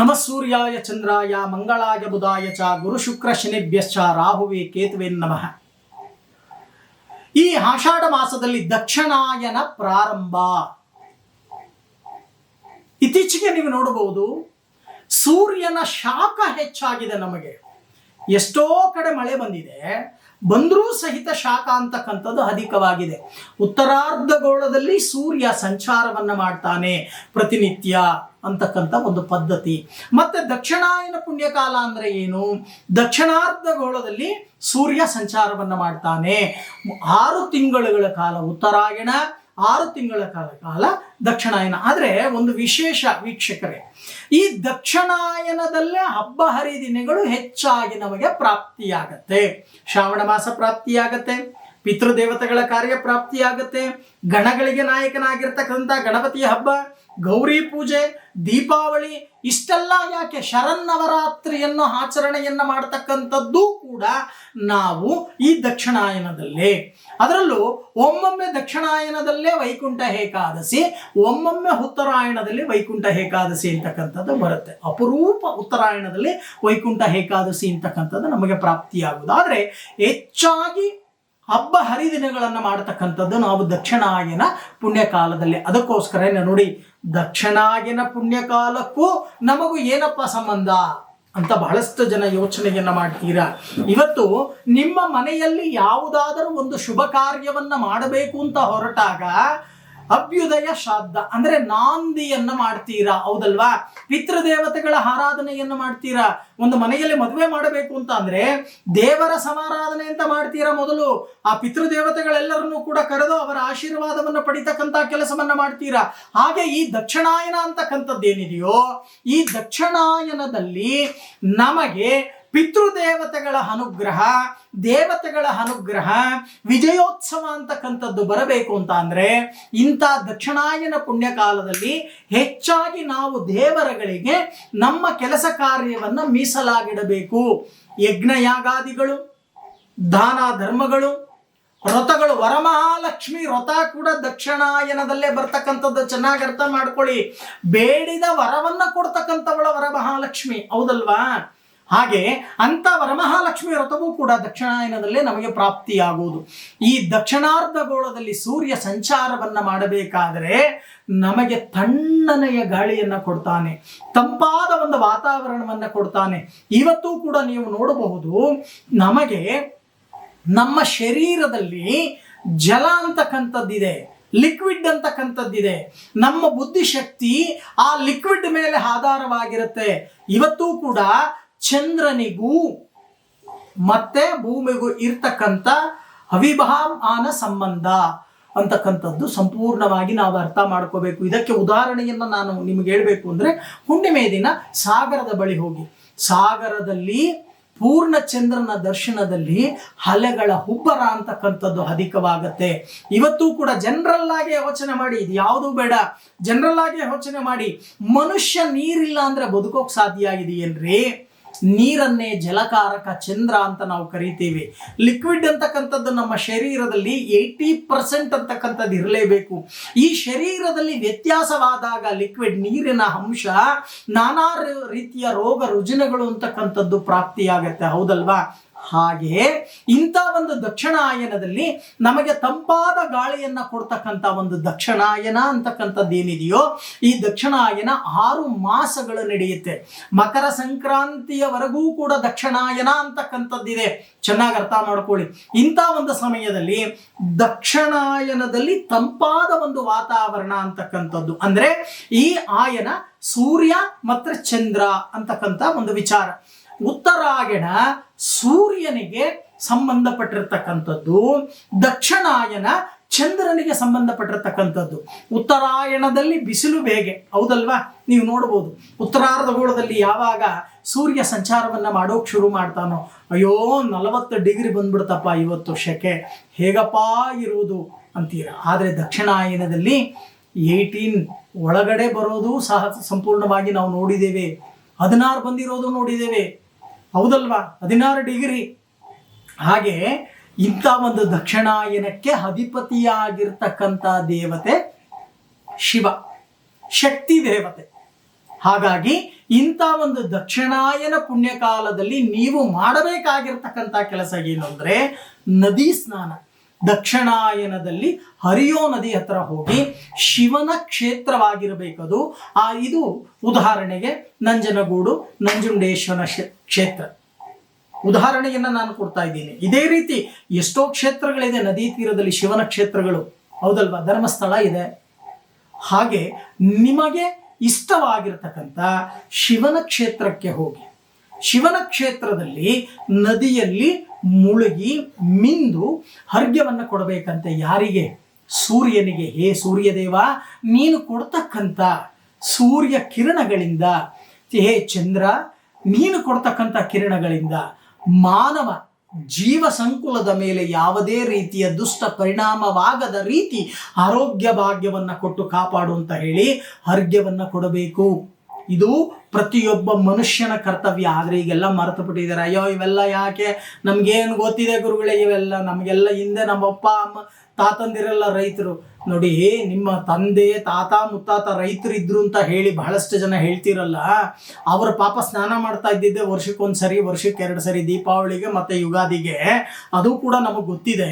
ನಮ ಸೂರ್ಯಾಯ ಚಂದ್ರಾಯ ಮಂಗಳಾಯ ಬುಧಾಯ ಚ ಗುರು ಶುಕ್ರ ಶನಿಭ್ಯಶ್ಚ ರಾಹುವೆ ಕೇತುವೆ ನಮಃ. ಈ ಆಷಾಢ ಮಾಸದಲ್ಲಿ ದಕ್ಷಿಣಾಯನ ಪ್ರಾರಂಭ. ಇತ್ತೀಚೆಗೆ ನೀವು ನೋಡಬಹುದು, ಸೂರ್ಯನ ಶಾಖ ಹೆಚ್ಚಾಗಿದೆ ನಮಗೆ. ಎಷ್ಟೋ ಕಡೆ ಮಳೆ ಬಂದಿದೆ, ಬಂದರೂ ಸಹಿತ ಶಾಖ ಅಂತಕ್ಕಂಥದ್ದು ಅಧಿಕವಾಗಿದೆ. ಉತ್ತರಾರ್ಧಗೋಳದಲ್ಲಿ ಸೂರ್ಯ ಸಂಚಾರವನ್ನು ಮಾಡ್ತಾನೆ ಪ್ರತಿನಿತ್ಯ. ಅಂತಕ್ಕಂಥ ಒಂದು ಪದ್ಧತಿ. ಮತ್ತೆ ದಕ್ಷಿಣಾಯನ ಪುಣ್ಯಕಾಲ ಅಂದ್ರೆ ಏನು? ದಕ್ಷಿಣಾರ್ಧಗೋಳದಲ್ಲಿ ಸೂರ್ಯ ಸಂಚಾರವನ್ನ ಮಾಡ್ತಾನೆ. ಆರು ತಿಂಗಳುಗಳ ಕಾಲ ಉತ್ತರಾಯಣ, ಆರು ತಿಂಗಳ ಕಾಲ ಕಾಲ ದಕ್ಷಿಣಾಯನ. ಆದರೆ ಒಂದು ವಿಶೇಷ ವೀಕ್ಷಕರೇ, ಈ ದಕ್ಷಿಣಾಯನದಲ್ಲೇ ಹಬ್ಬ ಹರಿದಿನಗಳು ಹೆಚ್ಚಾಗಿ ನಮಗೆ ಪ್ರಾಪ್ತಿಯಾಗತ್ತೆ. ಶ್ರಾವಣ ಮಾಸ ಪ್ರಾಪ್ತಿಯಾಗತ್ತೆ. ಪಿತೃದೇವತೆಗಳ ಕಾರ್ಯ ಪ್ರಾಪ್ತಿಯಾಗುತ್ತೆ. ಗಣಗಳಿಗೆ ನಾಯಕನಾಗಿರ್ತಕ್ಕಂಥ ಗಣಪತಿಯ ಹಬ್ಬ, ಗೌರಿ ಪೂಜೆ, ದೀಪಾವಳಿ, ಇಷ್ಟೆಲ್ಲ ಯಾಕೆ ಶರನ್ನವರಾತ್ರಿಯನ್ನು ಆಚರಣೆಯನ್ನು ಮಾಡತಕ್ಕಂಥದ್ದು ಕೂಡ ನಾವು ಈ ದಕ್ಷಿಣಾಯನದಲ್ಲೇ. ಅದರಲ್ಲೂ ಒಮ್ಮೊಮ್ಮೆ ದಕ್ಷಿಣಾಯನದಲ್ಲೇ ವೈಕುಂಠ ಏಕಾದಶಿ, ಒಮ್ಮೊಮ್ಮೆ ಉತ್ತರಾಯಣದಲ್ಲಿ ವೈಕುಂಠ ಏಕಾದಶಿ ಅಂತಕ್ಕಂಥದ್ದು ಬರುತ್ತೆ. ಅಪರೂಪ ಉತ್ತರಾಯಣದಲ್ಲಿ ವೈಕುಂಠ ಏಕಾದಶಿ ಅಂತಕ್ಕಂಥದ್ದು ನಮಗೆ ಪ್ರಾಪ್ತಿಯಾಗುವುದು. ಆದರೆ ಹೆಚ್ಚಾಗಿ ಹಬ್ಬ ಹರಿದಿನಗಳನ್ನು ಮಾಡತಕ್ಕಂಥದ್ದು ನಾವು ದಕ್ಷಿಣಾಯನ ಪುಣ್ಯಕಾಲದಲ್ಲಿ. ಅದಕ್ಕೋಸ್ಕರ ನೋಡಿ, ದಕ್ಷಿಣಾಯನ ಪುಣ್ಯಕಾಲಕ್ಕೂ ನಮಗೂ ಏನಪ್ಪ ಸಂಬಂಧ ಅಂತ ಬಹಳಷ್ಟು ಜನ ಯೋಚನೆಯನ್ನ ಮಾಡ್ತೀರಾ? ಇವತ್ತು ನಿಮ್ಮ ಮನೆಯಲ್ಲಿ ಯಾವುದಾದರೂ ಒಂದು ಶುಭ ಕಾರ್ಯವನ್ನ ಮಾಡಬೇಕು ಅಂತ ಹೊರಟಾಗ ಅಭ್ಯುದಯ ಶ್ರಾದ್ದ. ಅಂದ್ರೆ ನಾಂದಿಯನ್ನ ಮಾಡ್ತೀರಾ. ಹೌದಲ್ವಾ? ಪಿತೃದೇವತೆಗಳ ಆರಾಧನೆಯನ್ನ ಮಾಡ್ತೀರಾ. ಒಂದು ಮನೆಯಲ್ಲಿ ಮದುವೆ ಮಾಡಬೇಕು ಅಂತ ಅಂದ್ರೆ ದೇವರ ಸಮಾರಾಧನೆ ಅಂತ ಮಾಡ್ತೀರಾ ಮೊದಲು. ಆ ಪಿತೃದೇವತೆಗಳೆಲ್ಲರನ್ನೂ ಕೂಡ ಕರೆದು ಅವರ ಆಶೀರ್ವಾದವನ್ನು ಪಡಿತಕ್ಕಂತ ಕೆಲಸವನ್ನ ಮಾಡ್ತೀರಾ. ಹಾಗೆ ಈ ದಕ್ಷಿಣಾಯನ ಅಂತಕ್ಕಂಥದ್ದೇನಿದೆಯೋ, ಈ ದಕ್ಷಿಣಾಯನದಲ್ಲಿ ನಮಗೆ ಪಿತೃದೇವತೆಗಳ ಅನುಗ್ರಹ, ದೇವತೆಗಳ ಅನುಗ್ರಹ, ವಿಜಯೋತ್ಸವ ಅಂತಕ್ಕಂಥದ್ದು ಬರಬೇಕು ಅಂತ ಅಂದರೆ ಇಂಥ ದಕ್ಷಿಣಾಯನ ಪುಣ್ಯಕಾಲದಲ್ಲಿ ಹೆಚ್ಚಾಗಿ ನಾವು ದೇವರಗಳಿಗೆ ನಮ್ಮ ಕೆಲಸ ಕಾರ್ಯವನ್ನು ಮೀಸಲಾಗಿಡಬೇಕು. ಯಜ್ಞಯಾಗಾದಿಗಳು ದಾನ ಧರ್ಮಗಳು ವ್ರತಗಳು ವರಮಹಾಲಕ್ಷ್ಮಿ ವ್ರತ ಕೂಡ ದಕ್ಷಿಣಾಯನದಲ್ಲೇ ಬರ್ತಕ್ಕಂಥದ್ದು ಚೆನ್ನಾಗಿ ಅರ್ಥ ಮಾಡ್ಕೊಳ್ಳಿ. ಬೇಡಿದ ವರವನ್ನ ಕೊಡ್ತಕ್ಕಂಥವಳ ವರಮಹಾಲಕ್ಷ್ಮಿ, ಹೌದಲ್ವಾ? ಹಾಗೆ ಅಂಥ ವರಮಹಾಲಕ್ಷ್ಮಿ ವ್ರತವೂ ಕೂಡ ದಕ್ಷಿಣಾಯನದಲ್ಲೇ ನಮಗೆ ಪ್ರಾಪ್ತಿಯಾಗುವುದು. ಈ ದಕ್ಷಿಣಾರ್ಧಗೋಳದಲ್ಲಿ ಸೂರ್ಯ ಸಂಚಾರವನ್ನು ಮಾಡಬೇಕಾದರೆ ನಮಗೆ ತಣ್ಣನೆಯ ಗಾಳಿಯನ್ನು ಕೊಡ್ತಾನೆ, ತಂಪಾದ ಒಂದು ವಾತಾವರಣವನ್ನು ಕೊಡ್ತಾನೆ. ಇವತ್ತು ಕೂಡ ನೀವು ನೋಡಬಹುದು, ನಮಗೆ ನಮ್ಮ ಶರೀರದಲ್ಲಿ ಜಲ ಅಂತಕ್ಕಂಥದ್ದಿದೆ, ಲಿಕ್ವಿಡ್ ಅಂತಕ್ಕಂಥದ್ದಿದೆ. ನಮ್ಮ ಬುದ್ಧಿಶಕ್ತಿ ಆ ಲಿಕ್ವಿಡ್ ಮೇಲೆ ಆಧಾರವಾಗಿರುತ್ತೆ. ಇವತ್ತು ಕೂಡ ಚಂದ್ರನಿಗೂ ಮತ್ತೆ ಭೂಮಿಗೂ ಇರ್ತಕ್ಕಂಥ ಆನ ಸಂಬಂಧ ಅಂತಕ್ಕಂಥದ್ದು ಸಂಪೂರ್ಣವಾಗಿ ನಾವು ಅರ್ಥ ಮಾಡ್ಕೋಬೇಕು. ಇದಕ್ಕೆ ಉದಾಹರಣೆಯನ್ನು ನಾನು ನಿಮಗೆ ಹೇಳಬೇಕು ಅಂದರೆ ಹುಣ್ಣಿಮೆ ದಿನ ಸಾಗರದ ಬಳಿ ಹೋಗಿ. ಸಾಗರದಲ್ಲಿ ಪೂರ್ಣ ಚಂದ್ರನ ದರ್ಶನದಲ್ಲಿ ಅಲೆಗಳ ಹುಬ್ಬರ ಅಂತಕ್ಕಂಥದ್ದು ಅಧಿಕವಾಗತ್ತೆ. ಇವತ್ತು ಕೂಡ ಜನರಲ್ ಆಗಿ ಯೋಚನೆ ಮಾಡಿ, ಇದು ಯಾವುದು ಬೇಡ. ಜನರಲ್ ಆಗಿ ಯೋಚನೆ ಮಾಡಿ, ಮನುಷ್ಯ ನೀರಿಲ್ಲ ಅಂದ್ರೆ ಬದುಕೋಕ್ ಸಾಧ್ಯ ಆಗಿದೆಯೇನ್ರಿ? ನೀರನ್ನೇ ಜಲಕಾರಕ ಚಂದ್ರ ಅಂತ ನಾವು ಕರಿತೀವಿ. ಲಿಕ್ವಿಡ್ ಅಂತಕ್ಕಂಥದ್ದು ನಮ್ಮ ಶರೀರದಲ್ಲಿ ಏಯ್ಟಿ ಪರ್ಸೆಂಟ್ ಅಂತಕ್ಕಂಥದ್ದು ಇರಲೇಬೇಕು. ಈ ಶರೀರದಲ್ಲಿ ವ್ಯತ್ಯಾಸವಾದಾಗ ಲಿಕ್ವಿಡ್ ನೀರಿನ ಅಂಶ ನಾನಾ ರೀತಿಯ ರೋಗ ರುಜಿನಗಳು ಅಂತಕ್ಕಂಥದ್ದು ಪ್ರಾಪ್ತಿಯಾಗತ್ತೆ. ಹೌದಲ್ವಾ? ಹಾಗೆ ಇಂಥ ಒಂದು ದಕ್ಷಿಣಾಯನದಲ್ಲಿ ನಮಗೆ ತಂಪಾದ ಗಾಳಿಯನ್ನ ಕೊಡ್ತಕ್ಕಂಥ ಒಂದು ದಕ್ಷಿಣಾಯನ ಅಂತಕ್ಕಂಥದ್ದು ಏನಿದೆಯೋ ಈ ದಕ್ಷಿಣಾಯನ ಆರು ಮಾಸಗಳು ನಡೆಯುತ್ತೆ. ಮಕರ ಸಂಕ್ರಾಂತಿಯವರೆಗೂ ಕೂಡ ದಕ್ಷಿಣಾಯನ ಅಂತಕ್ಕಂಥದ್ದಿದೆ. ಚೆನ್ನಾಗಿ ಅರ್ಥ ಮಾಡ್ಕೊಳ್ಳಿ. ಇಂಥ ಒಂದು ಸಮಯದಲ್ಲಿ ದಕ್ಷಿಣಾಯನದಲ್ಲಿ ತಂಪಾದ ಒಂದು ವಾತಾವರಣ ಅಂತಕ್ಕಂಥದ್ದು. ಅಂದ್ರೆ ಈ ಆಯನ ಸೂರ್ಯ ಮತ್ತು ಚಂದ್ರ ಅಂತಕ್ಕಂಥ ಒಂದು ವಿಚಾರ. ಉತ್ತರಾಯಣ ಸೂರ್ಯನಿಗೆ ಸಂಬಂಧಪಟ್ಟಿರ್ತಕ್ಕಂಥದ್ದು, ದಕ್ಷಿಣಾಯನ ಚಂದ್ರನಿಗೆ ಸಂಬಂಧಪಟ್ಟಿರ್ತಕ್ಕಂಥದ್ದು. ಉತ್ತರಾಯಣದಲ್ಲಿ ಬಿಸಿಲು ಬೇಗೆ, ಹೌದಲ್ವಾ? ನೀವು ನೋಡ್ಬೋದು. ಉತ್ತರಾರ್ಧಗೋಳದಲ್ಲಿ ಯಾವಾಗ ಸೂರ್ಯ ಸಂಚಾರವನ್ನ ಮಾಡೋಕೆ ಶುರು ಮಾಡ್ತಾನೋ, ಅಯ್ಯೋ, ನಲವತ್ತು ಡಿಗ್ರಿ ಬಂದ್ಬಿಡ್ತಪ್ಪ ಇವತ್ತು ಶೆಕೆ. ಹೇಗಪ್ಪ ಇರುವುದು ಅಂತೀರ? ಆದರೆ ದಕ್ಷಿಣಾಯನದಲ್ಲಿ ಏಯ್ಟೀನ್ ಒಳಗಡೆ ಬರೋದು ಸಹ ಸಂಪೂರ್ಣವಾಗಿ ನಾವು ನೋಡಿದ್ದೇವೆ. ಹದಿನಾರು ಬಂದಿರೋದು ನೋಡಿದ್ದೇವೆ. ಹೌದಲ್ವಾ? ಹದಿನಾರು ಡಿಗ್ರಿ. ಹಾಗೆ ಇಂಥ ಒಂದು ದಕ್ಷಿಣಾಯನಕ್ಕೆ ಅಧಿಪತಿಯಾಗಿರ್ತಕ್ಕಂಥ ದೇವತೆ ಶಿವ, ಶಕ್ತಿ ದೇವತೆ. ಹಾಗಾಗಿ ಇಂಥ ಒಂದು ದಕ್ಷಿಣಾಯನ ಪುಣ್ಯಕಾಲದಲ್ಲಿ ನೀವು ಮಾಡಬೇಕಾಗಿರ್ತಕ್ಕಂಥ ಕೆಲಸ ಏನು ನದಿ ಸ್ನಾನ. ದಕ್ಷಿಣಾಯನದಲ್ಲಿ ಹರಿಯೋ ನದಿ ಹತ್ರ ಹೋಗಿ ಶಿವನ ಕ್ಷೇತ್ರವಾಗಿರಬೇಕದು. ಆ, ಇದು ಉದಾಹರಣೆಗೆ ನಂಜನಗೂಡು, ನಂಜುಂಡೇಶ್ವರ ಕ್ಷೇತ್ರ. ಉದಾಹರಣೆಯನ್ನ ನಾನು ಕೊಡ್ತಾ ಇದ್ದೀನಿ. ಇದೇ ರೀತಿ ಎಷ್ಟೋ ಕ್ಷೇತ್ರಗಳಿದೆ, ನದಿ ತೀರದಲ್ಲಿ ಶಿವನ ಕ್ಷೇತ್ರಗಳು. ಹೌದಲ್ವಾ? ಧರ್ಮಸ್ಥಳ ಇದೆ. ಹಾಗೆ ನಿಮಗೆ ಇಷ್ಟವಾಗಿರ್ತಕ್ಕಂಥ ಶಿವನ ಕ್ಷೇತ್ರಕ್ಕೆ ಹೋಗಿ. ಶಿವನ ಕ್ಷೇತ್ರದಲ್ಲಿ ನದಿಯಲ್ಲಿ ಮುಳುಗಿ ಮಿಂದು ಹರ್ಗ್ಯವನ್ನು ಕೊಡಬೇಕಂತೆ ಯಾರಿಗೆ? ಸೂರ್ಯನಿಗೆ. ಹೇ ಸೂರ್ಯದೇವ, ನೀನು ಕೊಡ್ತಕ್ಕಂಥ ಸೂರ್ಯ ಕಿರಣಗಳಿಂದ, ಹೇ ಚಂದ್ರ, ನೀನು ಕೊಡ್ತಕ್ಕಂಥ ಕಿರಣಗಳಿಂದ ಮಾನವ ಜೀವ ಸಂಕುಲದ ಮೇಲೆ ಯಾವುದೇ ರೀತಿಯ ದುಷ್ಟ ಪರಿಣಾಮವಾಗದ ರೀತಿ ಆರೋಗ್ಯ ಭಾಗ್ಯವನ್ನು ಕೊಟ್ಟು ಕಾಪಾಡು ಅಂತ ಹೇಳಿ ಹರ್ಗ್ಯವನ್ನು ಕೊಡಬೇಕು. ಇದು ಪ್ರತಿಯೊಬ್ಬ ಮನುಷ್ಯನ ಕರ್ತವ್ಯ. ಆದರೆ ಈಗೆಲ್ಲ ಮರೆತು ಬಿಟ್ಟಿದ್ದಾರೆ. ಅಯ್ಯೋ, ಇವೆಲ್ಲ ಯಾಕೆ? ನಮ್ಗೇನು ಗೊತ್ತಿದೆ ಗುರುಗಳೇ, ಇವೆಲ್ಲ ನಮಗೆಲ್ಲ ಹಿಂದೆ ನಮ್ಮ ಅಪ್ಪ, ಅಮ್ಮ ತಾತಂದಿರೆಲ್ಲ ರೈತರು. ನೋಡಿ ನಿಮ್ಮ ತಂದೆ, ತಾತ, ಮುತ್ತಾತ ರೈತರು ಇದ್ರು ಅಂತ ಹೇಳಿ ಬಹಳಷ್ಟು ಜನ ಹೇಳ್ತಿರಲ್ಲ, ಅವರ ಪಾಪ ಸ್ನಾನ ಮಾಡ್ತಾ ಇದ್ದಿದ್ದೆ ವರ್ಷಕ್ಕೊಂದು ಸರಿ ವರ್ಷಕ್ಕೆ ಎರಡು ಸರಿ ದೀಪಾವಳಿಗೆ ಮತ್ತೆ ಯುಗಾದಿಗೆ. ಅದು ಕೂಡ ನಮಗೆ ಗೊತ್ತಿದೆ.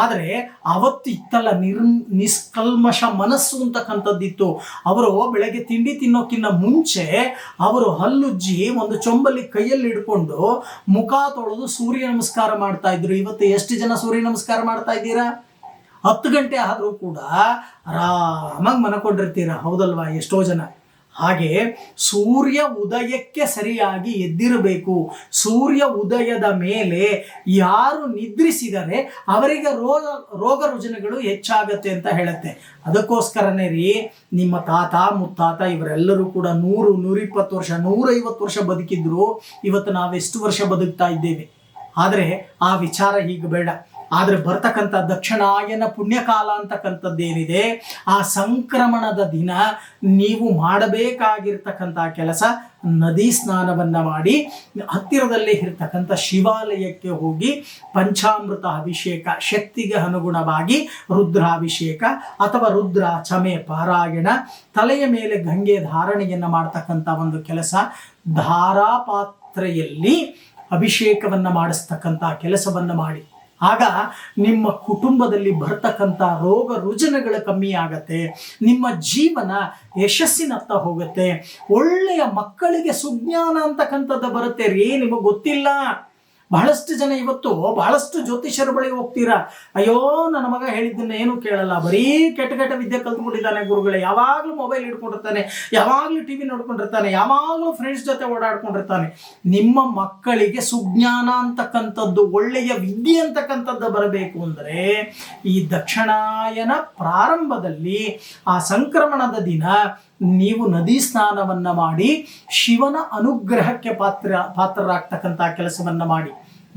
ಆದರೆ ಅವತ್ತು ಇತ್ತಲ್ಲ ನಿರ್, ನಿಷ್ಕಲ್ಮಶ ಮನಸ್ಸು ಅಂತಕ್ಕಂಥದ್ದಿತ್ತು. ಅವರು ಬೆಳಗ್ಗೆ ತಿಂಡಿ ತಿನ್ನೋಕ್ಕಿಂತ ಮುಂಚೆ ಅವರು ಹಲ್ಲುಜ್ಜಿ ಒಂದು ಚೊಂಬಲ್ಲಿ ಕೈಯಲ್ಲಿ ಹಿಡ್ಕೊಂಡು ಮುಖ ತೊಳೆದು ಸೂರ್ಯ ನಮಸ್ಕಾರ ಮಾಡ್ತಾ ಇದ್ರು. ಇವತ್ತು ಎಷ್ಟು ಜನ ಸೂರ್ಯ ನಮಸ್ಕಾರ ಮಾಡ್ತಾ ಇದ್ದೀರಾ? ಹತ್ತು ಗಂಟೆ ಆದರೂ ಕೂಡ ಆರಾಮಾಗಿ ಮನಕೊಂಡಿರ್ತೀರ ಹೌದಲ್ವಾ? ಎಷ್ಟೋ ಜನ. ಹಾಗೆ ಸೂರ್ಯ ಉದಯಕ್ಕೆ ಸರಿಯಾಗಿ ಎದ್ದಿರಬೇಕು. ಸೂರ್ಯ ಉದಯದ ಮೇಲೆ ಯಾರು ನಿದ್ರಿಸಿದರೆ ಅವರಿಗೆ ರೋಗ ರೋಗ ರುಜಿನಗಳು ಹೆಚ್ಚಾಗತ್ತೆ ಅಂತ ಹೇಳುತ್ತೆ. ಅದಕ್ಕೋಸ್ಕರನೇ ರೀ, ನಿಮ್ಮ ತಾತ, ಮುತ್ತಾತ ಇವರೆಲ್ಲರೂ ಕೂಡ ನೂರು, ನೂರಿಪ್ಪತ್ತು ವರ್ಷ, ನೂರೈವತ್ತು ವರ್ಷ ಬದುಕಿದ್ರು. ಇವತ್ತು ನಾವೆಷ್ಟು ವರ್ಷ ಬದುಕ್ತಾ ಇದ್ದೇವೆ? ಆದರೆ ಆ ವಿಚಾರ ಹೀಗೆ ಬೇಡ. ಆದರೆ ಬರ್ತಕ್ಕಂಥ ದಕ್ಷಿಣಾಯನ ಪುಣ್ಯಕಾಲ ಅಂತಕ್ಕಂಥದ್ದೇನಿದೆ, ಆ ಸಂಕ್ರಮಣದ ದಿನ ನೀವು ಮಾಡಬೇಕಾಗಿರ್ತಕ್ಕಂಥ ಕೆಲಸ ನದಿ ಸ್ನಾನವನ್ನ ಮಾಡಿ, ಹತ್ತಿರದಲ್ಲೇ ಇರ್ತಕ್ಕಂಥ ಶಿವಾಲಯಕ್ಕೆ ಹೋಗಿ ಪಂಚಾಮೃತ ಅಭಿಷೇಕ, ಶಕ್ತಿಗೆ ಅನುಗುಣವಾಗಿ ರುದ್ರಾಭಿಷೇಕ ಅಥವಾ ರುದ್ರ, ಚಮೆ, ಪಾರಾಯಣ, ತಲೆಯ ಮೇಲೆ ಗಂಗೆ ಧಾರಣೆಯನ್ನು ಮಾಡ್ತಕ್ಕಂಥ ಒಂದು ಕೆಲಸ, ಧಾರಾಪಾತ್ರೆಯಲ್ಲಿ ಅಭಿಷೇಕವನ್ನು ಮಾಡಿಸ್ತಕ್ಕಂಥ ಕೆಲಸವನ್ನು ಮಾಡಿ. ಆಗ ನಿಮ್ಮ ಕುಟುಂಬದಲ್ಲಿ ಬರ್ತಕ್ಕಂಥ ರೋಗ ರುಜಿನಗಳು ಕಮ್ಮಿ ಆಗತ್ತೆ, ನಿಮ್ಮ ಜೀವನ ಯಶಸ್ಸಿನತ್ತ ಹೋಗುತ್ತೆ, ಒಳ್ಳೆಯ ಮಕ್ಕಳಿಗೆ ಸುಜ್ಞಾನ ಅಂತಕ್ಕಂಥದ್ದು ಬರುತ್ತೆ ರೀ, ನಿಮಗೆ ಗೊತ್ತಿಲ್ಲ. ಬಹಳಷ್ಟು ಜನ ಇವತ್ತು ಬಹಳಷ್ಟು ಜ್ಯೋತಿಷರ ಬಳಿ ಹೋಗ್ತೀರಾ? ಅಯ್ಯೋ, ನನ್ನ ಮಗ ಹೇಳಿದ್ದನ್ನ ಏನು ಕೇಳಲ್ಲ. ಬರೀ ಕೆಟ್ಟ ಕೆಟ್ಟ ವಿದ್ಯೆ ಕಲ್ತ್ಕೊಂಡಿದ್ದಾನೆ ಗುರುಗಳೇ. ಯಾವಾಗಲೂ ಮೊಬೈಲ್ ಹಿಡ್ಕೊಂಡಿರ್ತಾನೆ, ಯಾವಾಗಲೂ ಟಿ ವಿ ನೋಡ್ಕೊಂಡಿರ್ತಾನೆ, ಯಾವಾಗಲೂ ಫ್ರೆಂಡ್ಸ್ ಜೊತೆ ಓಡಾಡ್ಕೊಂಡಿರ್ತಾನೆ. ನಿಮ್ಮ ಮಕ್ಕಳಿಗೆ ಸುಜ್ಞಾನ ಅಂತಕ್ಕಂಥದ್ದು, ಒಳ್ಳೆಯ ವಿದ್ಯೆ ಅಂತಕ್ಕಂಥದ್ದು ಬರಬೇಕು ಅಂದರೆ, ಈ ದಕ್ಷಿಣಾಯನ ಪ್ರಾರಂಭದಲ್ಲಿ, ಆ ಸಂಕ್ರಮಣದ ದಿನ ನೀವು ನದಿ ಸ್ನಾನವನ್ನ ಮಾಡಿ ಶಿವನ ಅನುಗ್ರಹಕ್ಕೆ ಪಾತ್ರ, ಪಾತ್ರರಾಗ್ತಕ್ಕಂಥ ಕೆಲಸವನ್ನ ಮಾಡಿ.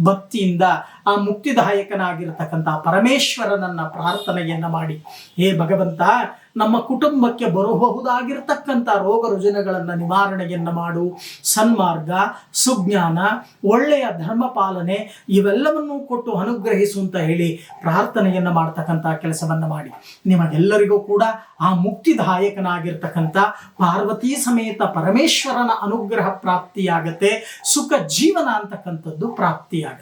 ಭಕ್ತಿಯಿಂದ ಆ ಮುಕ್ತಿದಾಯಕನಾಗಿರ್ತಕ್ಕಂಥ ಪರಮೇಶ್ವರನನ್ನ ಪ್ರಾರ್ಥನೆಯನ್ನ ಮಾಡಿ. ಹೇ ಭಗವಂತ ನಮ್ಮ ಕುಟುಂಬಕ್ಕೆ ಬರಬಹುದಾಗಿರ್ತಕ್ಕಂಥ ರೋಗ ರುಜಿನಗಳನ್ನು ನಿವಾರಣೆಯನ್ನ ಮಾಡು, ಸನ್ಮಾರ್ಗ, ಸುಜ್ಞಾನ, ಒಳ್ಳೆಯ ಧರ್ಮ ಪಾಲನೆ ಇವೆಲ್ಲವನ್ನೂ ಕೊಟ್ಟು ಅನುಗ್ರಹಿಸು ಅಂತ ಹೇಳಿ ಪ್ರಾರ್ಥನೆಯನ್ನ ಮಾಡ್ತಕ್ಕಂಥ ಕೆಲಸವನ್ನ ಮಾಡಿ. ನಿಮಗೆಲ್ಲರಿಗೂ ಕೂಡ ಆ ಮುಕ್ತಿದಾಯಕನಾಗಿರ್ತಕ್ಕಂಥ ಪಾರ್ವತಿ ಸಮೇತ ಪರಮೇಶ್ವರನ ಅನುಗ್ರಹ ಪ್ರಾಪ್ತಿಯಾಗತ್ತೆ, ಸುಖ ಜೀವನ ಅಂತಕ್ಕಂಥದ್ದು ಪ್ರಾಪ್ತಿಯಾಗತ್ತೆ.